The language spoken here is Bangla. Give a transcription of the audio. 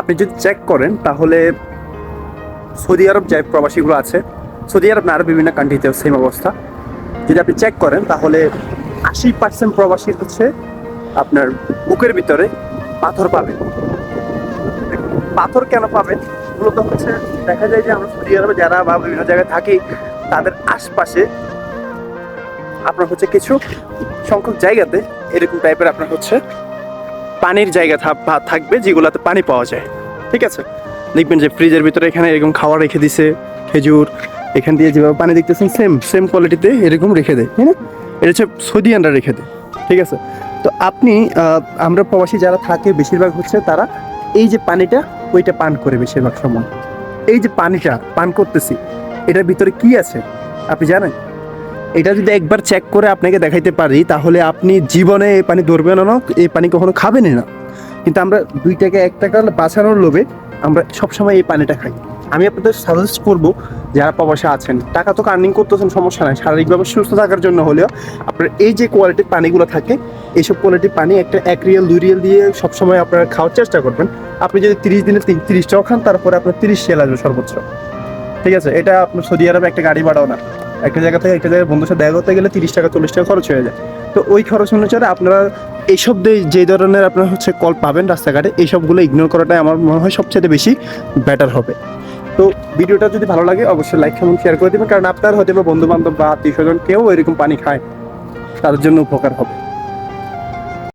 আপনি যদি চেক করেন, তাহলে সৌদি আরব যে প্রবাসীগুলো আছে, সৌদি আরব না আরও বিভিন্ন কান্ট্রিতে সেম অবস্থা। যদি আপনি চেক করেন, তাহলে আশি পার্সেন্ট প্রবাসী হচ্ছে আপনার বুকের ভিতরে পাথর পাবেন পাথর কেন পাবেন মূলত হচ্ছে দেখা যায় যে আমরা সৌদি আরবে যারা বা বিভিন্ন জায়গায় থাকি, তাদের আশপাশে আপনার হচ্ছে কিছু সংখ্যক জায়গাতে এরকম টাইপের আপনার হচ্ছে পানির জায়গা থাক- থাকবে যেগুলোতে পানি পাওয়া যায়। ঠিক আছে? দেখবেন যে ফ্রিজের ভিতরে এখানে এরকম খাবার রেখে দিছে, খেজুর, এখান দিয়ে যেভাবে পানি দেখতেছেন সেম সেম কোয়ালিটিতে এরকম রেখে দেয় হ্যাঁ এটা হচ্ছে সৌদিয়ানরা রেখে দেয়, ঠিক আছে? তো আপনি আমরা প্রবাসী যারা থাকে, বেশিরভাগ হচ্ছে তারা এই যে পানিটা, ওইটা পান করে বেশিরভাগ সময়। এই যে পানিটা পান করতেছি, এটার ভিতরে কি আছে? আপনি জানেন? এটা যদি একবার চেক করে আপনাকে দেখাইতে পারি, তাহলে আপনি জীবনে এই পানি ধরবেন না, এই পানি কখনো খাবেনই না। কিন্তু আমরা দুই টাকা, এক টাকা বাঁচানোর লোভে আমরা সবসময় এই পানিটা খাই। আমি আপনাদের সাজেস্ট করব, যারা প্রবাসে আছেন, টাকা তো আর্নিং করতেছেন, সমস্যা নাই। শারীরিকভাবে সুস্থ থাকার জন্য হলেও আপনার এই যে কোয়ালিটির পানিগুলো থাকে এইসব কোয়ালিটির পানি একটা এক রিয়েল, দুই রিয়েল দিয়ে সবসময় আপনারা খাওয়ার চেষ্টা করবেন। আপনি যদি তিরিশ দিনে তিরিশটাও খান, তারপরে আপনার তিরিশ শেল আসবে সর্বোচ্চ। ঠিক আছে? এটা আপনার সৌদি আরবে একটা গাড়ি ভাড়াও না। একটা জায়গা থেকে একটা জায়গায় বন্ধুর সাথে দেখা করতে গেলে তিরিশ টাকা, চল্লিশ টাকা খরচ হয়ে যায়। তো ওই খরচ অনুসারে আপনারা এইসব যে ধরনের আপনার হচ্ছে কল পাবেন রাস্তাঘাটে, এইসবগুলো ইগনোর করাটাই আমার মনে হয় সবচেয়ে বেশি বেটার হবে। তো ভিডিওটা যদি ভালো লাগে, অবশ্যই লাইক কমেন্ট শেয়ার করে দেবেন, কারণ আপনার হয়তো বন্ধু বান্ধব বা আত্মীয় স্বজন কেউ এরকম পানি খায় তাদের জন্য উপকার হবে।